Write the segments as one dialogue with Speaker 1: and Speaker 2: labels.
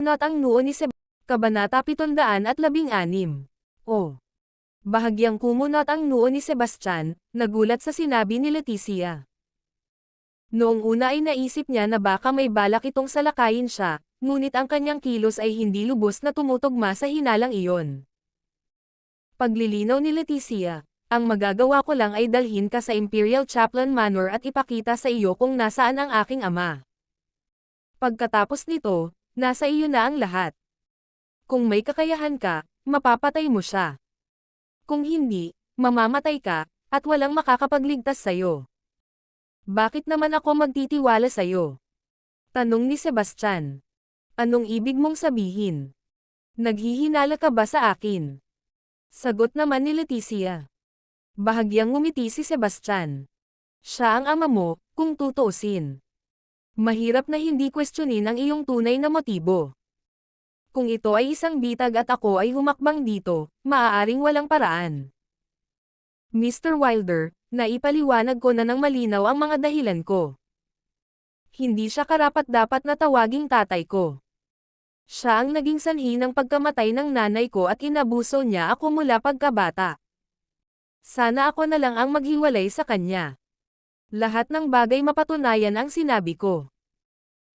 Speaker 1: Not ang noo ni Seb. Kabanata 716. O. Bahagyang kumunot ang noo ni Sebastian, nagulat sa sinabi ni Leticia. Noong una ay naisip niya na baka may balak itong salakayin siya, ngunit ang kanyang kilos ay hindi lubos na tumutugma sa hinalang iyon. Paglilinaw ni Leticia, ang magagawa ko lang ay dalhin ka sa Imperial Chaplain Manor at ipakita sa iyo kung nasaan ang aking ama. Pagkatapos nito, nasa iyo na ang lahat. Kung may kakayahan ka, mapapatay mo siya. Kung hindi, mamamatay ka, at walang makakapagligtas sa'yo. Bakit naman ako magtitiwala sa'yo? Tanong ni Sebastian. Anong ibig mong sabihin? Naghihinala ka ba sa akin? Sagot naman ni Leticia. Bahagyang ngumiti si Sebastian. Siya ang ama mo, kung tutuusin. Mahirap na hindi kwestiyonin ang iyong tunay na motibo. Kung ito ay isang bitag at ako ay humakbang dito, maaaring walang paraan. Mr. Wilder, naipaliwanag ko na ng malinaw ang mga dahilan ko. Hindi siya karapat-dapat na tawaging tatay ko. Siya ang naging sanhi ng pagkamatay ng nanay ko at inabuso niya ako mula pagkabata. Sana ako na lang ang maghiwalay sa kanya. Lahat ng bagay mapatunayan ang sinabi ko.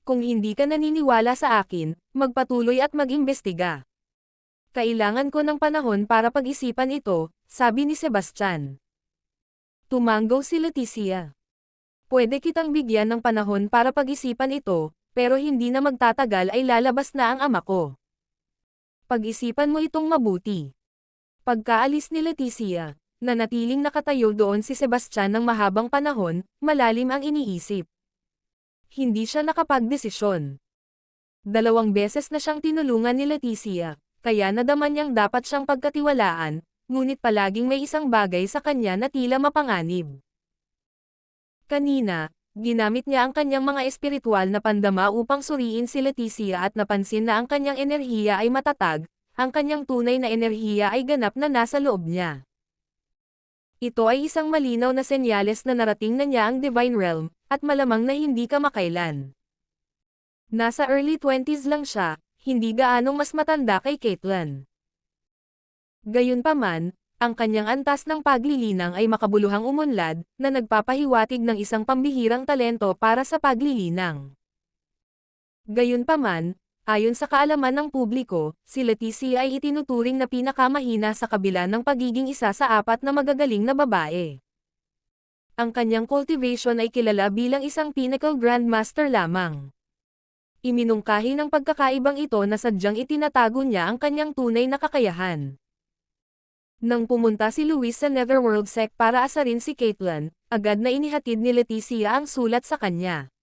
Speaker 1: Kung hindi ka naniniwala sa akin, magpatuloy at mag-imbestiga. Kailangan ko ng panahon para pag-isipan ito, sabi ni Sebastian. Tumanggaw si Leticia. Pwede kitang bigyan ng panahon para pag-isipan ito, pero hindi na magtatagal ay lalabas na ang ama ko. Pag-isipan mo itong mabuti. Pagkaalis ni Leticia, nanatiling nakatayo doon si Sebastian ng mahabang panahon, malalim ang iniisip hindi siya nakapagdesisyon. Dalawang beses na siyang tinulungan ni Leticia, kaya nadaman niyang dapat siyang pagkatiwalaan, ngunit palaging may isang bagay sa kanya na tila mapanganib. Kanina, ginamit niya ang kanyang mga espiritual na pandama upang suriin si Leticia at napansin na ang kanyang enerhiya ay matatag, ang kanyang tunay na enerhiya ay ganap na nasa loob niya. Ito ay isang malinaw na senyales na narating na niya ang Divine Realm, at malamang na hindi ka makailan. Nasa early 20s lang siya, hindi gaanong mas matanda kay Caitlyn. Gayunpaman, ang kanyang antas ng paglilinang ay makabuluhang umunlad, na nagpapahiwatig ng isang pambihirang talento para sa paglilinang. Gayunpaman, Ayon sa kaalaman ng publiko, si Leticia ay itinuturing na pinakamahina sa kabila ng pagiging isa sa apat na magagaling na babae. Ang kanyang cultivation ay kilala bilang isang pinnacle grandmaster lamang. Iminungkahi ng pagkakaibang ito na sadyang itinatago niya ang kanyang tunay na kakayahan. Nang pumunta si Luis sa Netherworld Sect para asarin si Caitlyn, agad na inihatid ni Leticia ang sulat sa kanya.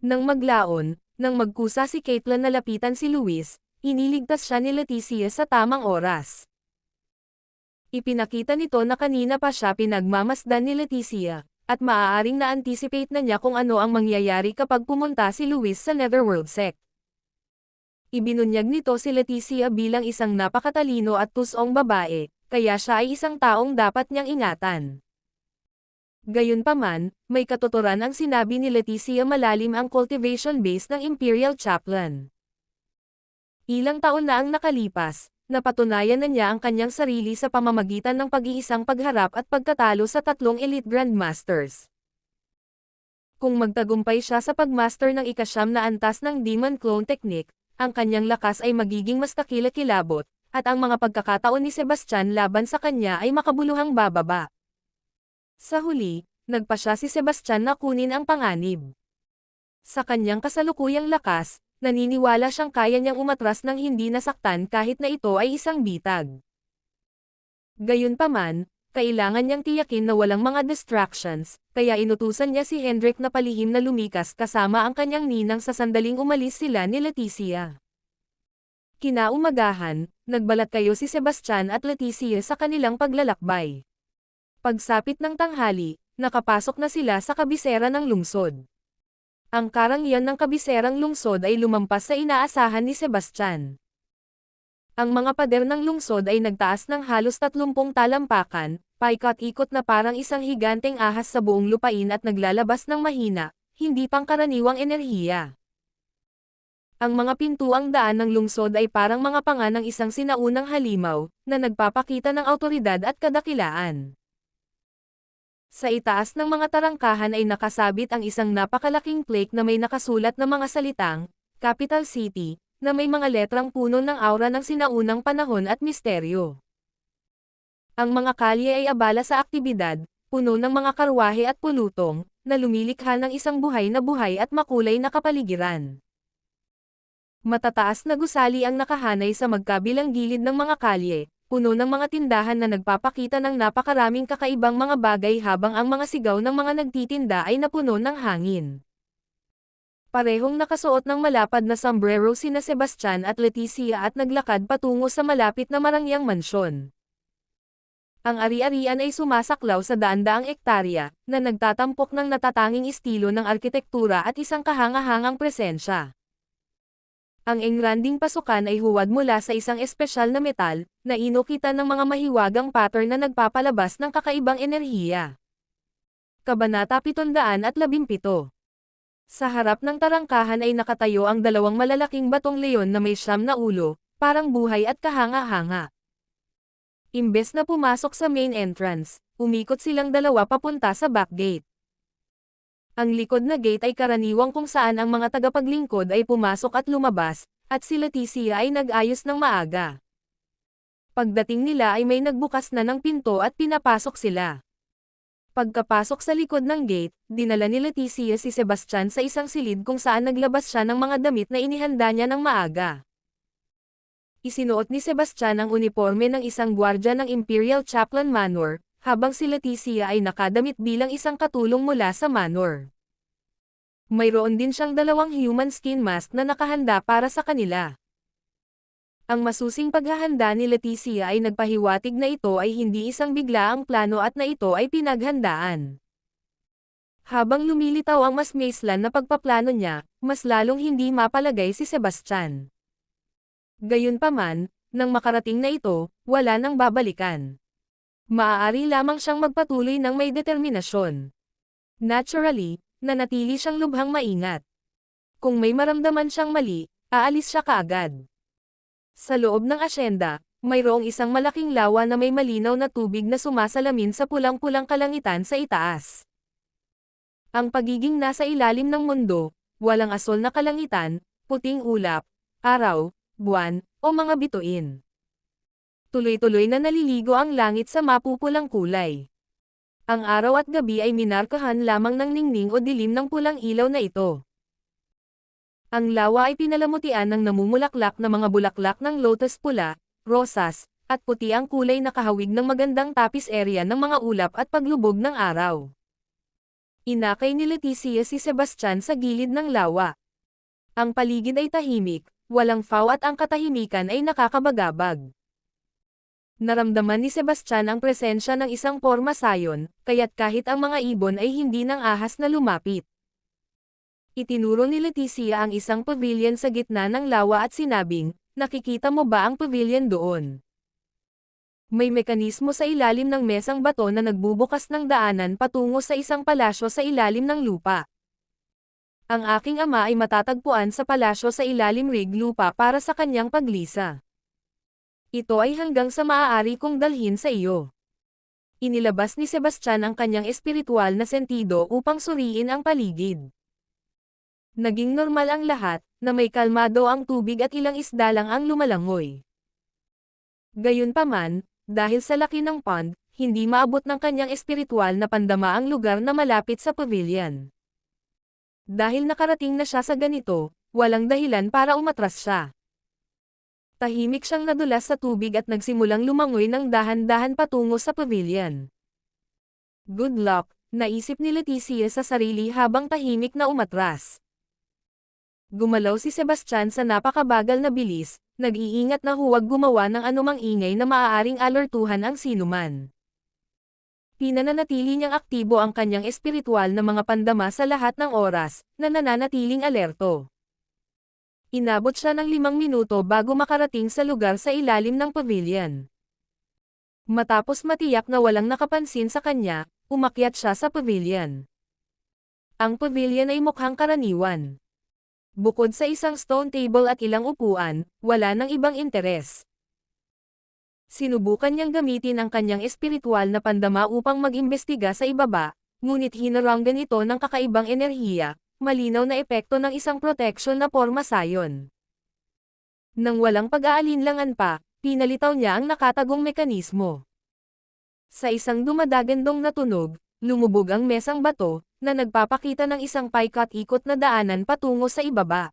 Speaker 1: Nang maglaon, nang magkusa si Caitlyn na lapitan si Luis, iniligtas siya ni Leticia sa tamang oras. Ipinakita nito na kanina pa siya pinagmamasdan ni Leticia, at maaaring na-anticipate na niya kung ano ang mangyayari kapag pumunta si Luis sa Netherworld Sect. Ibinunyag nito si Leticia bilang isang napakatalino at tusong babae, kaya siya ay isang taong dapat niyang ingatan. Gayunpaman, may katuturan ang sinabi ni Leticia malalim ang cultivation base ng Imperial Chaplain. Ilang taon na ang nakalipas, napatunayan na niya ang kanyang sarili sa pamamagitan ng pag-iisang pagharap at pagkatalo sa tatlong elite grandmasters. Kung magtagumpay siya sa pagmaster ng ikasyam na antas ng Demon Clone Technique, ang kanyang lakas ay magiging mas kakilakilabot, at ang mga pagkakataon ni Sebastian laban sa kanya ay makabuluhang bababa. Sa huli, nagpa siya si Sebastian na kunin ang panganib. Sa kanyang kasalukuyang lakas, naniniwala siyang kaya niyang umatras ng hindi nasaktan kahit na ito ay isang bitag. Gayunpaman, kailangan niyang tiyakin na walang mga distractions, kaya inutusan niya si Hendrik na palihim na lumikas kasama ang kanyang ninang sa sandaling umalis sila ni Leticia. Kinaumagahan, nagbalat kayo si Sebastian at Leticia sa kanilang paglalakbay. Pagsapit ng tanghali, nakapasok na sila sa kabisera ng lungsod. Ang karangyan ng kabiserang lungsod ay lumampas sa inaasahan ni Sebastian. Ang mga pader ng lungsod ay nagtaas ng halos 30 talampakan, paikot-ikot na parang isang higanteng ahas sa buong lupain at naglalabas ng mahina, hindi pangkaraniwang enerhiya. Ang mga pintuang daan ng lungsod ay parang mga panga ng isang sinaunang halimaw, na nagpapakita ng autoridad at kadakilaan. Sa itaas ng mga tarangkahan ay nakasabit ang isang napakalaking plaque na may nakasulat na mga salitang, Capital City, na may mga letrang puno ng aura ng sinaunang panahon at misteryo. Ang mga kalye ay abala sa aktibidad, puno ng mga karwahe at pulutong, na lumilikha ng isang buhay na buhay at makulay na kapaligiran. Matataas na gusali ang nakahanay sa magkabilang gilid ng mga kalye, puno ng mga tindahan na nagpapakita ng napakaraming kakaibang mga bagay habang ang mga sigaw ng mga nagtitinda ay napuno ng hangin. Parehong nakasuot ng malapad na sombrero sina Sebastian at Leticia at naglakad patungo sa malapit na marangyang mansyon. Ang ari-arian ay sumasaklaw sa daan-daang ektarya, na nagtatampok ng natatanging estilo ng arkitektura at isang kahangahangang presensya. Ang engranding pasukan ay huwad mula sa isang espesyal na metal, na inukita ng mga mahiwagang pattern na nagpapalabas ng kakaibang enerhiya. Kabanata 717 Sa harap ng tarangkahan ay nakatayo ang dalawang malalaking batong leon na may siyam na ulo, parang buhay at kahanga-hanga. Imbes na pumasok sa main entrance, umikot silang dalawa papunta sa back gate. Ang likod na gate ay karaniwang kung saan ang mga tagapaglingkod ay pumasok at lumabas, at si Leticia ay nag-ayos ng maaga. Pagdating nila ay may nagbukas na ng pinto at pinapasok sila. Pagkapasok sa likod ng gate, dinala ni Leticia si Sebastian sa isang silid kung saan naglabas siya ng mga damit na inihanda niya ng maaga. Isinuot ni Sebastian ang uniforme ng isang gwardya ng Imperial Chaplain Manor, habang si Leticia ay nakadamit bilang isang katulong mula sa manor. Mayroon din siyang dalawang human skin mask na nakahanda para sa kanila. Ang masusing paghahanda ni Leticia ay nagpahiwatig na ito ay hindi isang bigla ang plano at na ito ay pinaghandaan. Habang lumilitaw ang mas maislan na pagpaplano niya, mas lalong hindi mapalagay si Sebastian. Gayunpaman, nang makarating na ito, wala nang babalikan maaari lamang siyang magpatuloy ng may determinasyon. Naturally, nanatili siyang lubhang maingat. Kung may maramdaman siyang mali, aalis siya kaagad. Sa loob ng asyenda, mayroong isang malaking lawa na may malinaw na tubig na sumasalamin sa pulang-pulang kalangitan sa itaas. Ang pagiging nasa ilalim ng mundo, walang asol na kalangitan, puting ulap, araw, buwan, o mga bituin tuloy-tuloy na naliligo ang langit sa mapupulang kulay. Ang araw at gabi ay minarkahan lamang ng ningning o dilim ng pulang ilaw na ito. Ang lawa ay pinalamutian ng namumulaklak na mga bulaklak ng lotus pula, rosas, at puti ang kulay na kahawig ng magandang tapis area ng mga ulap at paglubog ng araw. Inakay ni Leticia si Sebastian sa gilid ng lawa. Ang paligid ay tahimik, walang faw at ang katahimikan ay nakakabagabag. Naramdaman ni Sebastian ang presensya ng isang forma sayon, kaya't kahit ang mga ibon ay hindi nang ahas na lumapit. Itinuro ni Leticia ang isang pavilion sa gitna ng lawa at sinabing, nakikita mo ba ang pavilion doon? May mekanismo sa ilalim ng mesang bato na nagbubukas ng daanan patungo sa isang palasyo sa ilalim ng lupa. Ang aking ama ay matatagpuan sa palasyo sa ilalim rig lupa para sa kanyang paglisa. Ito ay hanggang sa maaari kong dalhin sa iyo. Inilabas ni Sebastian ang kanyang espiritual na sentido upang suriin ang paligid. Naging normal ang lahat, na may kalmado ang tubig at ilang isda lang ang lumalangoy. Gayunpaman, dahil sa laki ng pond, hindi maabot ng kanyang espiritual na pandama ang lugar na malapit sa pavilion. Dahil nakarating na siya sa ganito, walang dahilan para umatras siya. Tahimik siyang nadulas sa tubig at nagsimulang lumangoy ng dahan-dahan patungo sa pavilion. Good luck, naisip ni Leticia sa sarili habang tahimik na umatras. Gumalaw si Sebastian sa napakabagal na bilis, nag-iingat na huwag gumawa ng anumang ingay na maaaring alertuhan ang sinuman. Pinananatili niyang aktibo ang kanyang espiritual na mga pandama sa lahat ng oras, na nananatiling alerto. Inabot siya ng limang minuto bago makarating sa lugar sa ilalim ng pavilion. Matapos matiyak na walang nakapansin sa kanya, umakyat siya sa pavilion. Ang pavilion ay mukhang karaniwan. Bukod sa isang stone table at ilang upuan, wala nang ibang interes. Sinubukan niyang gamitin ang kanyang espiritual na pandama upang mag-imbestiga sa ibaba, ngunit hinaranggan ito ng kakaibang enerhiya, malinaw na epekto ng isang protection na forma sayon. Nang walang pag-aalinlangan pa, pinalitaw niya ang nakatagong mekanismo. Sa isang dumadagandong na tunog, lumubog ang mesang bato, na nagpapakita ng isang paikat-ikot na daanan patungo sa ibaba.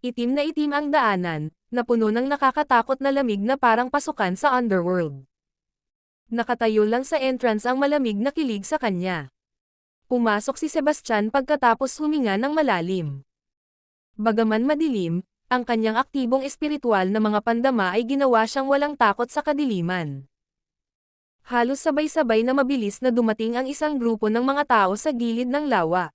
Speaker 1: Itim na itim ang daanan, na puno ng nakakatakot na lamig na parang pasukan sa underworld. Nakatayo lang sa entrance ang malamig na kilig sa kanya. Pumasok si Sebastian pagkatapos huminga ng malalim. Bagaman madilim, ang kanyang aktibong espiritual na mga pandama ay ginawa siyang walang takot sa kadiliman. Halos sabay-sabay na mabilis na dumating ang isang grupo ng mga tao sa gilid ng lawa.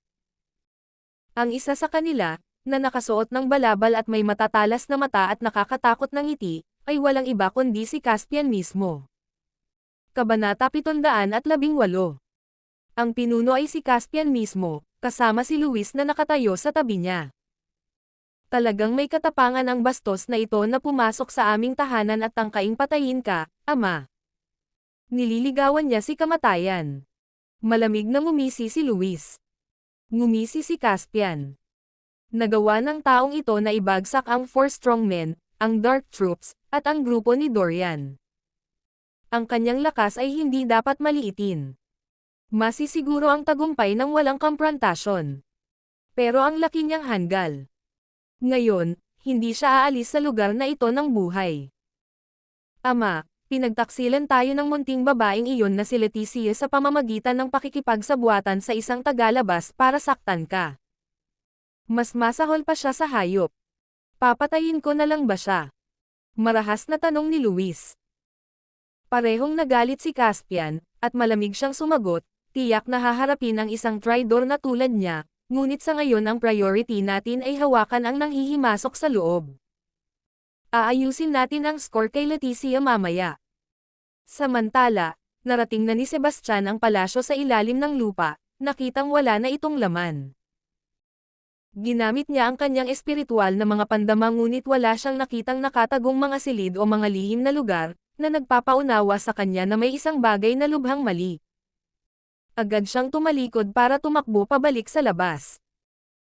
Speaker 1: Ang isa sa kanila, na nakasuot ng balabal at may matatalas na mata at nakakatakot na ngiti, ay walang iba kundi si Caspian mismo. Kabanata 718 Ang pinuno ay si Caspian mismo, kasama si Luis na nakatayo sa tabi niya. Talagang may katapangan ang bastos na ito na pumasok sa aming tahanan at tangkaing patayin ka, ama. Nililigawan niya si kamatayan. Malamig na ngumisi si Luis. Ngumisi si Caspian. Nagawa ng taong ito na ibagsak ang Four Strongmen, ang Dark Troops, at ang grupo ni Dorian. Ang kanyang lakas ay hindi dapat maliitin. Masisiguro ang tagumpay ng walang komprontasyon. Pero ang laki niyang hanggal. Ngayon, hindi siya aalis sa lugar na ito ng buhay. Ama, pinagtaksilan tayo ng munting babaeng iyon na si Leticia sa pamamagitan ng pakikipagsabuatan sa isang tagalabas para saktan ka. Mas masahol pa siya sa hayop. Papatayin ko na lang ba siya? Marahas na tanong ni Luis. Parehong nagalit si Caspian, at malamig siyang sumagot, tiyak na haharapin ang isang tridor na tulad niya, ngunit sa ngayon ang priority natin ay hawakan ang nanghihimasok sa loob. Aayusin natin ang score kay Leticia mamaya. Samantala, narating na ni Sebastian ang palasyo sa ilalim ng lupa, nakitang wala na itong laman. Ginamit niya ang kanyang espiritual na mga pandama ngunit wala siyang nakitang nakatagong mga silid o mga lihim na lugar, na nagpapaunawa sa kanya na may isang bagay na lubhang mali. Agad siyang tumalikod para tumakbo pabalik sa labas.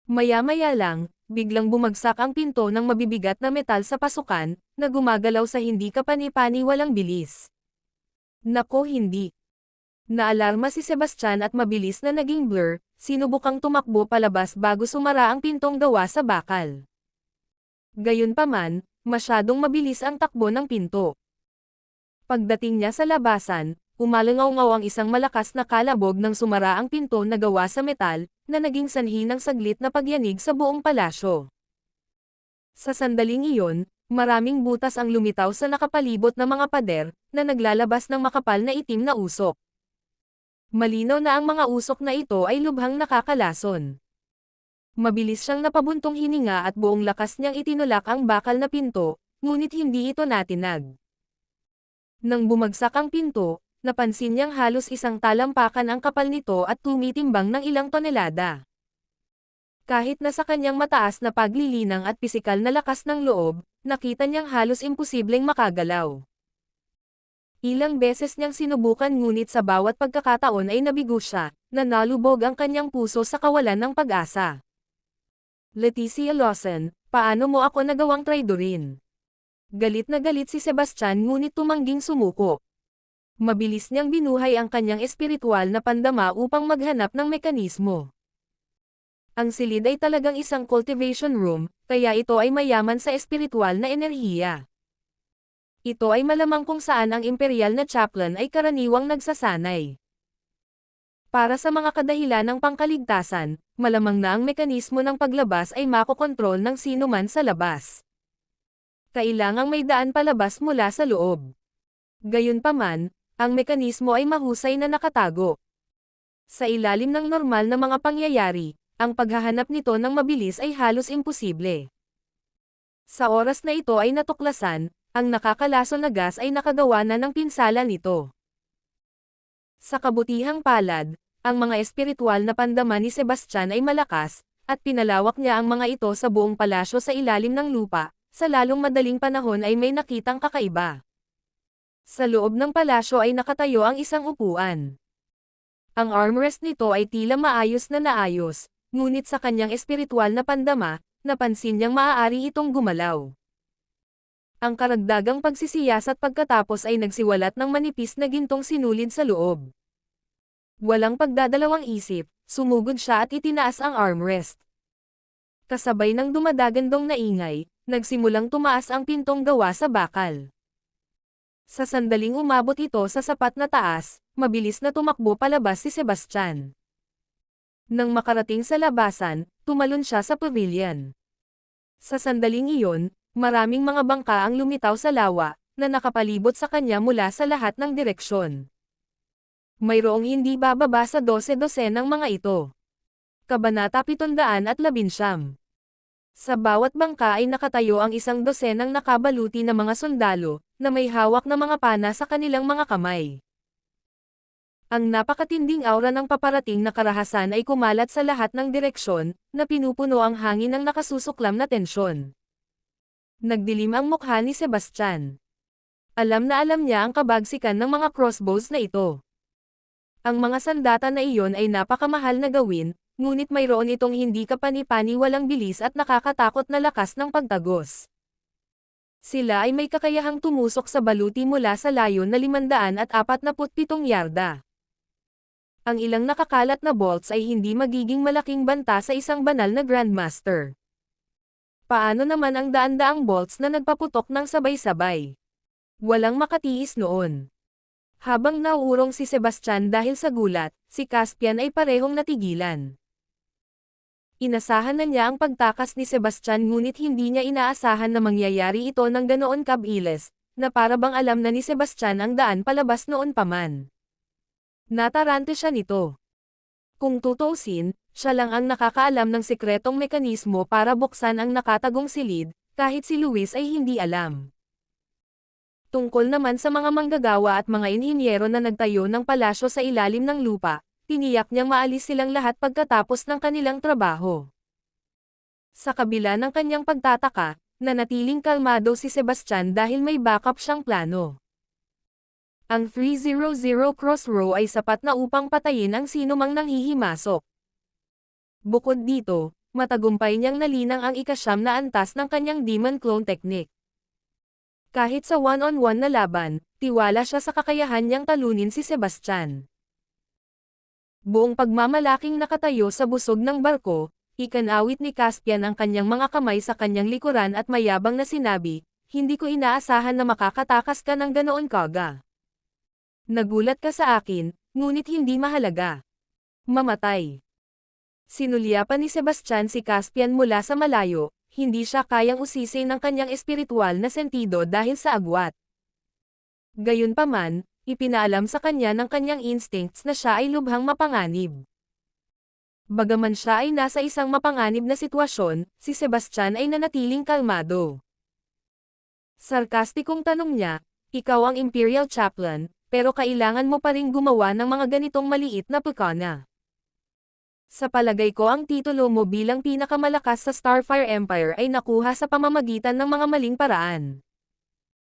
Speaker 1: Maya-maya lang, biglang bumagsak ang pinto ng mabibigat na metal sa pasukan, na gumagalaw sa hindi kapani-pani walang bilis. Nako hindi. Naalarma si Sebastian at mabilis na naging blur, sinubukang tumakbo palabas bago sumara ang pintong gawa sa bakal. Gayunpaman, masyadong mabilis ang takbo ng pinto. Pagdating niya sa labasan, umalangaw-ngaw ang isang malakas na kalabog ng sumara ang pinto na gawa sa metal, na naging sanhi ng saglit na pagyanig sa buong palasyo. Sa sandaling iyon, maraming butas ang lumitaw sa nakapalibot na mga pader, na naglalabas ng makapal na itim na usok. Malinaw na ang mga usok na ito ay lubhang nakakalason. Mabilis siyang napabuntong hininga at buong lakas niyang itinulak ang bakal na pinto, ngunit hindi ito natinag. Nang bumagsak ang pinto, napansin niyang halos isang talampakan ang kapal nito at tumitimbang ng ilang tonelada. Kahit na sa kanyang mataas na paglilinang at pisikal na lakas ng loob, nakita niyang halos imposibleng makagalaw. Ilang beses niyang sinubukan ngunit sa bawat pagkakataon ay nabigo siya, na nalubog ang kanyang puso sa kawalan ng pag-asa. Leticia Lawson, paano mo ako nagawang traidorin? Galit na galit si Sebastian ngunit tumangging sumuko. Mabilis niyang binuhay ang kanyang espiritual na pandama upang maghanap ng mekanismo. Ang silid ay talagang isang cultivation room, kaya ito ay mayaman sa espiritual na enerhiya. Ito ay malamang kung saan ang imperial na chaplain ay karaniwang nagsasanay. Para sa mga kadahilan ng pangkaligtasan, malamang na ang mekanismo ng paglabas ay makokontrol ng sino man sa labas kailangang may daan palabas mula sa loob. Gayunpaman, ang mekanismo ay mahusay na nakatago. Sa ilalim ng normal na mga pangyayari, ang paghahanap nito ng mabilis ay halos imposible. Sa oras na ito ay natuklasan, ang nakakalason na gas ay nakagawa na ng pinsala nito. Sa kabutihang palad, ang mga espiritual na pandaman ni Sebastian ay malakas, at pinalawak niya ang mga ito sa buong palasyo sa ilalim ng lupa, sa lalong madaling panahon ay may nakitang kakaiba. Sa loob ng palasyo ay nakatayo ang isang upuan. Ang armrest nito ay tila maayos na naayos, ngunit sa kanyang espiritual na pandama, napansin niyang maaari itong gumalaw. Ang karagdagang pagsisiyasat pagkatapos ay nagsiwalat ng manipis na gintong sinulid sa loob. Walang pagdadalawang isip, sumugod siya at itinaas ang armrest. Kasabay ng dumadagandong na ingay, nagsimulang tumaas ang pintong gawa sa bakal. Sa sandaling umabot ito sa sapat na taas, mabilis na tumakbo palabas si Sebastian. Nang makarating sa labasan, tumalon siya sa pavilion. Sa sandaling iyon, maraming mga bangka ang lumitaw sa lawa, na nakapalibot sa kanya mula sa lahat ng direksyon. Mayroong hindi bababa sa 12-12 ng mga ito. Kabanata 711 Sa bawat bangka ay nakatayo ang isang dosenang nakabaluti na mga sundalo, na may hawak na mga pana sa kanilang mga kamay. Ang napakatinding aura ng paparating na karahasan ay kumalat sa lahat ng direksyon, na pinupuno ang hangin ng nakasusuklam na tensyon. Nagdilim ang mukha ni Sebastian. Alam na alam niya ang kabagsikan ng mga crossbows na ito. Ang mga sandata na iyon ay napakamahal na gawin, ngunit mayroon itong hindi kapani-pani walang bilis at nakakatakot na lakas ng pagtagos. Sila ay may kakayahang tumusok sa baluti mula sa layo na 547 yarda. Ang ilang nakakalat na bolts ay hindi magiging malaking banta sa isang banal na Grandmaster. Paano naman ang daan-daang bolts na nagpaputok ng sabay-sabay? Walang makatiis noon. Habang nauurong si Sebastian dahil sa gulat, si Caspian ay parehong natigilan. Inasahan na niya ang pagtakas ni Sebastian ngunit hindi niya inaasahan na mangyayari ito ng ganoon kabilis, na para bang alam na ni Sebastian ang daan palabas noon pa man. Natarante siya nito. Kung tutuusin, siya lang ang nakakaalam ng sikretong mekanismo para buksan ang nakatagong silid, kahit si Luis ay hindi alam. Tungkol naman sa mga manggagawa at mga inhinyero na nagtayo ng palasyo sa ilalim ng lupa, tiniyak niyang maalis silang lahat pagkatapos ng kanilang trabaho. Sa kabila ng kanyang pagtataka, nanatiling kalmado si Sebastian dahil may backup siyang plano. Ang 300 crossrow ay sapat na upang patayin ang sino mang nanghihimasok. Bukod dito, matagumpay niyang nalinang ang ikasyam na antas ng kanyang demon clone technique. Kahit sa one-on-one -on -one na laban, tiwala siya sa kakayahan niyang talunin si Sebastian. Buong pagmamalaking nakatayo sa busog ng barko, ikanawit ni Caspian ang kanyang mga kamay sa kanyang likuran at mayabang na sinabi, hindi ko inaasahan na makakatakas ka ng ganoon kaga. Nagulat ka sa akin, ngunit hindi mahalaga. Mamatay. Sinulyapan ni Sebastian si Caspian mula sa malayo, hindi siya kayang usisi ng kanyang espiritual na sentido dahil sa agwat. Gayunpaman, ipinaalam sa kanya ng kanyang instincts na siya ay lubhang mapanganib. Bagaman siya ay nasa isang mapanganib na sitwasyon, si Sebastian ay nanatiling kalmado. Sarkastikong tanong niya, ikaw ang Imperial Chaplain, pero kailangan mo pa rin gumawa ng mga ganitong maliit na pekana. Sa palagay ko ang titulo mo bilang pinakamalakas sa Starfire Empire ay nakuha sa pamamagitan ng mga maling paraan.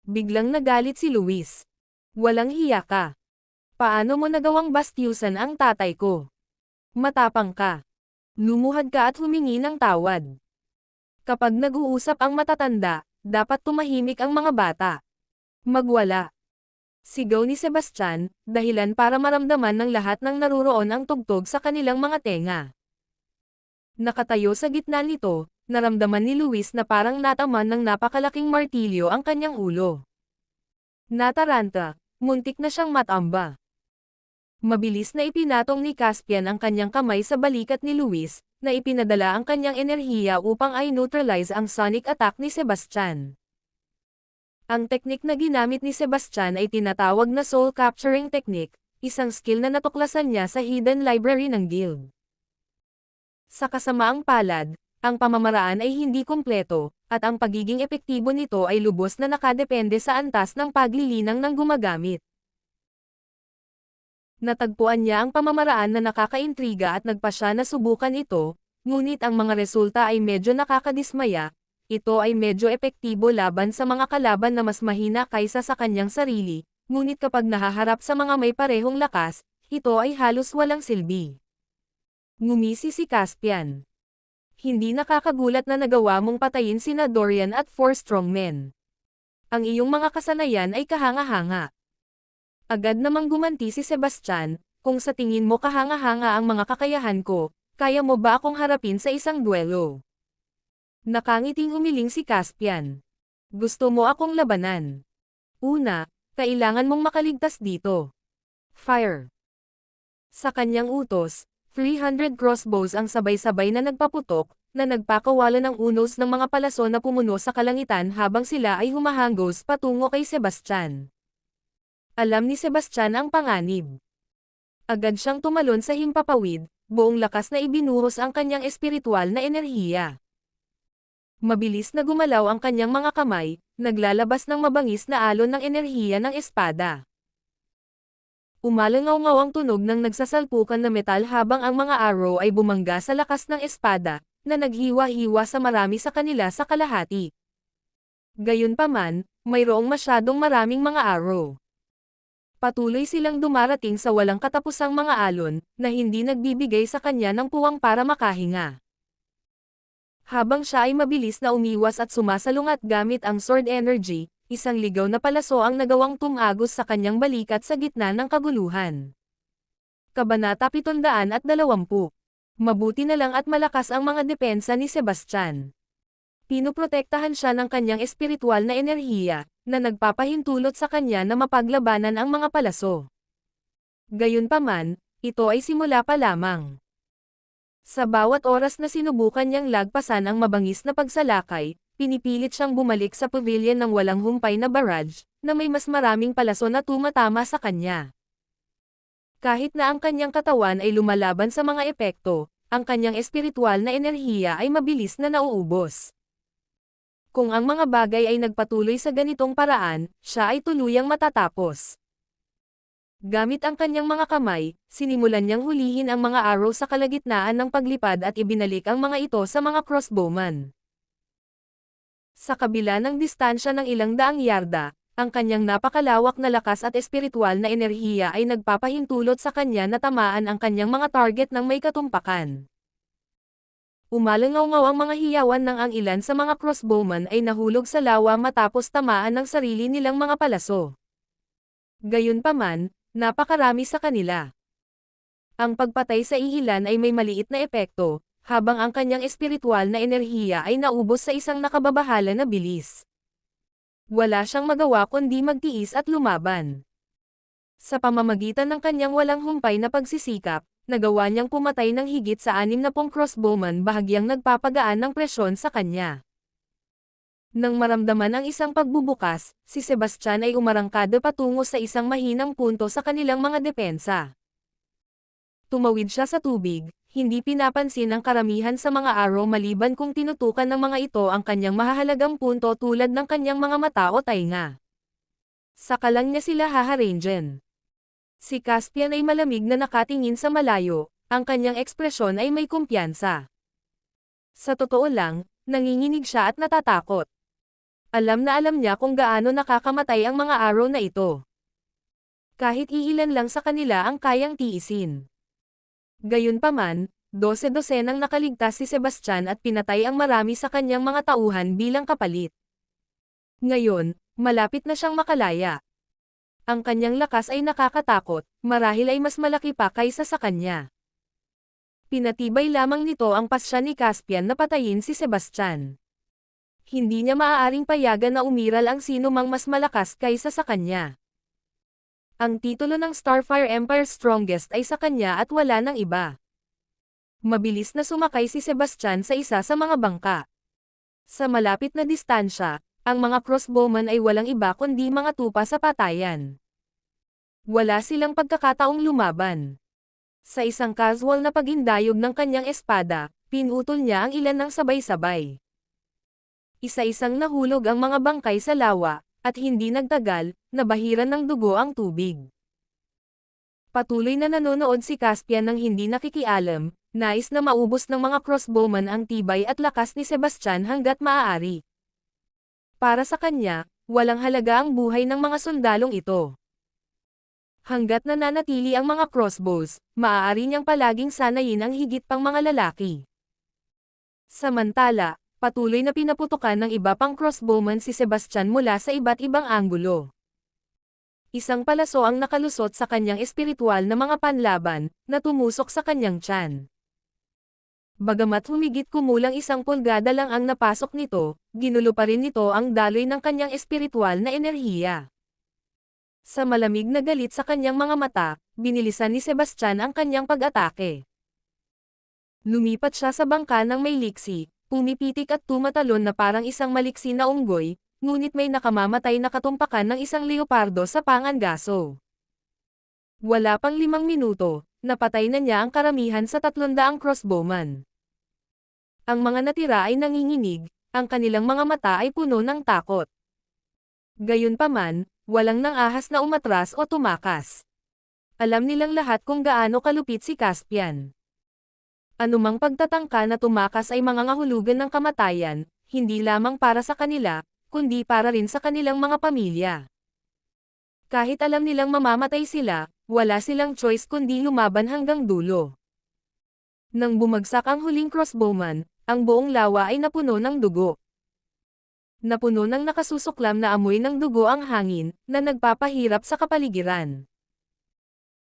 Speaker 1: Biglang nagalit si Luis. Walang hiya ka. Paano mo nagawang bastyusan ang tatay ko? Matapang ka. Lumuhad ka at humingi ng tawad. Kapag nag-uusap ang matatanda, dapat tumahimik ang mga bata. Magwala. Sigaw ni Sebastian, dahilan para maramdaman ng lahat ng naruroon ang tugtog sa kanilang mga tenga. Nakatayo sa gitna nito, naramdaman ni Luis na parang nataman ng napakalaking martilyo ang kanyang ulo. Nataranta, muntik na siyang matamba. Mabilis na ipinatong ni Caspian ang kanyang kamay sa balikat ni Luis, na ipinadala ang kanyang enerhiya upang ay neutralize ang sonic attack ni Sebastian. Ang teknik na ginamit ni Sebastian ay tinatawag na soul capturing technique, isang skill na natuklasan niya sa hidden library ng guild. Sa kasamaang palad, ang pamamaraan ay hindi kumpleto, at ang pagiging epektibo nito ay lubos na nakadepende sa antas ng paglilinang ng gumagamit. Natagpuan niya ang pamamaraan na nakakaintriga at nagpa siya na subukan ito, ngunit ang mga resulta ay medyo nakakadismaya, ito ay medyo epektibo laban sa mga kalaban na mas mahina kaysa sa kanyang sarili, ngunit kapag nahaharap sa mga may parehong lakas, ito ay halos walang silbi. Ngumisi si Caspian. Hindi nakakagulat na nagawa mong patayin sina Dorian at four strongmen. Ang iyong mga kasanayan ay kahanga-hanga. Agad namang gumanti si Sebastian, kung sa tingin mo kahanga-hanga ang mga kakayahan ko, kaya mo ba akong harapin sa isang duelo? Nakangiting umiling si Caspian. Gusto mo akong labanan. Una, kailangan mong makaligtas dito. Fire. Sa kanyang utos, 300 crossbows ang sabay-sabay na nagpaputok, na nagpakawala ng unos ng mga palaso na pumuno sa kalangitan habang sila ay humahanggos patungo kay Sebastian. Alam ni Sebastian ang panganib. Agad siyang tumalon sa himpapawid, buong lakas na ibinuhos ang kanyang espiritual na enerhiya. Mabilis na gumalaw ang kanyang mga kamay, naglalabas ng mabangis na alon ng enerhiya ng espada. Umalangaw-ngaw ang tunog ng nagsasalpukan na metal habang ang mga arrow ay bumangga sa lakas ng espada, na naghiwa-hiwa sa marami sa kanila sa kalahati. Gayunpaman, mayroong masyadong maraming mga arrow. Patuloy silang dumarating sa walang katapusang mga alon, na hindi nagbibigay sa kanya ng puwang para makahinga. Habang siya ay mabilis na umiwas at sumasalungat gamit ang sword energy, isang ligaw na palaso ang nagawang tumagos sa kanyang balikat sa gitna ng kaguluhan. Kabanata 720 Mabuti na lang at malakas ang mga depensa ni Sebastian. Pinoprotektahan siya ng kanyang espiritual na enerhiya, na nagpapahintulot sa kanya na mapaglabanan ang mga palaso. Gayunpaman, ito ay simula pa lamang. Sa bawat oras na sinubukan niyang lagpasan ang mabangis na pagsalakay, pinipilit siyang bumalik sa pavilion ng walang humpay na barrage, na may mas maraming palaso na tumatama sa kanya. Kahit na ang kanyang katawan ay lumalaban sa mga epekto, ang kanyang espiritual na enerhiya ay mabilis na nauubos. Kung ang mga bagay ay nagpatuloy sa ganitong paraan, siya ay tuluyang matatapos. Gamit ang kanyang mga kamay, sinimulan niyang hulihin ang mga arrow sa kalagitnaan ng paglipad at ibinalik ang mga ito sa mga crossbowman. Sa kabila ng distansya ng ilang daang yarda, ang kanyang napakalawak na lakas at espiritual na enerhiya ay nagpapahintulot sa kanya na tamaan ang kanyang mga target ng may katumpakan. Umalangaw-ngaw ang mga hiyawan ng ang ilan sa mga crossbowman ay nahulog sa lawa matapos tamaan ng sarili nilang mga palaso. Gayunpaman, Napakarami sa kanila. Ang pagpatay sa ihilan ay may maliit na epekto, habang ang kanyang espiritual na enerhiya ay naubos sa isang nakababahala na bilis. Wala siyang magawa kundi magtiis at lumaban. Sa pamamagitan ng kanyang walang humpay na pagsisikap, nagawa niyang pumatay ng higit sa anim na pong crossbowman bahagyang nagpapagaan ng presyon sa kanya. Nang maramdaman ang isang pagbubukas, si Sebastian ay umarangkada patungo sa isang mahinang punto sa kanilang mga depensa. Tumawid siya sa tubig, hindi pinapansin ang karamihan sa mga arrow maliban kung tinutukan ng mga ito ang kanyang mahahalagang punto tulad ng kanyang mga mata o tainga. Saka lang niya sila haharangen. Si Caspian ay malamig na nakatingin sa malayo, ang kanyang ekspresyon ay may kumpiyansa. Sa totoo lang, nanginginig siya at natatakot. Alam na alam niya kung gaano nakakamatay ang mga arrow na ito. Kahit iilan lang sa kanila ang kayang tiisin. Gayunpaman, dose-dosenang nakaligtas si Sebastian at pinatay ang marami sa kanyang mga tauhan bilang kapalit. Ngayon, malapit na siyang makalaya. Ang kanyang lakas ay nakakatakot, marahil ay mas malaki pa kaysa sa kanya. Pinatibay lamang nito ang pasya ni Caspian na patayin si Sebastian hindi niya maaaring payagan na umiral ang sino mang mas malakas kaysa sa kanya. Ang titulo ng Starfire Empire Strongest ay sa kanya at wala ng iba. Mabilis na sumakay si Sebastian sa isa sa mga bangka. Sa malapit na distansya, ang mga crossbowman ay walang iba kundi mga tupa sa patayan. Wala silang pagkakataong lumaban. Sa isang casual na pagindayog ng kanyang espada, pinutol niya ang ilan ng sabay-sabay isa-isang nahulog ang mga bangkay sa lawa, at hindi nagtagal, nabahiran ng dugo ang tubig. Patuloy na nanonood si Caspian ng hindi nakikialam, nais na maubos ng mga crossbowman ang tibay at lakas ni Sebastian hanggat maaari. Para sa kanya, walang halaga ang buhay ng mga sundalong ito. Hanggat nananatili ang mga crossbows, maaari niyang palaging sanayin ang higit pang mga lalaki. Samantala, patuloy na pinaputukan ng iba pang crossbowman si Sebastian mula sa iba't ibang anggulo. Isang palaso ang nakalusot sa kanyang espiritual na mga panlaban, na tumusok sa kanyang tiyan. Bagamat humigit kumulang isang pulgada lang ang napasok nito, ginulo pa rin nito ang daloy ng kanyang espiritual na enerhiya. Sa malamig na galit sa kanyang mga mata, binilisan ni Sebastian ang kanyang pag-atake. Lumipat siya sa bangka ng may liksi, pumipitik at tumatalon na parang isang maliksi na unggoy, ngunit may nakamamatay na katumpakan ng isang leopardo sa pangangaso. Wala pang limang minuto, napatay na niya ang karamihan sa 300 crossbowman. Ang mga natira ay nanginginig, ang kanilang mga mata ay puno ng takot. Gayunpaman, walang nang ahas na umatras o tumakas. Alam nilang lahat kung gaano kalupit si Caspian. Anumang pagtatangka na tumakas ay mangangahulugan ng kamatayan, hindi lamang para sa kanila, kundi para rin sa kanilang mga pamilya. Kahit alam nilang mamamatay sila, wala silang choice kundi lumaban hanggang dulo. Nang bumagsak ang huling crossbowman, ang buong lawa ay napuno ng dugo. Napuno ng nakasusuklam na amoy ng dugo ang hangin, na nagpapahirap sa kapaligiran.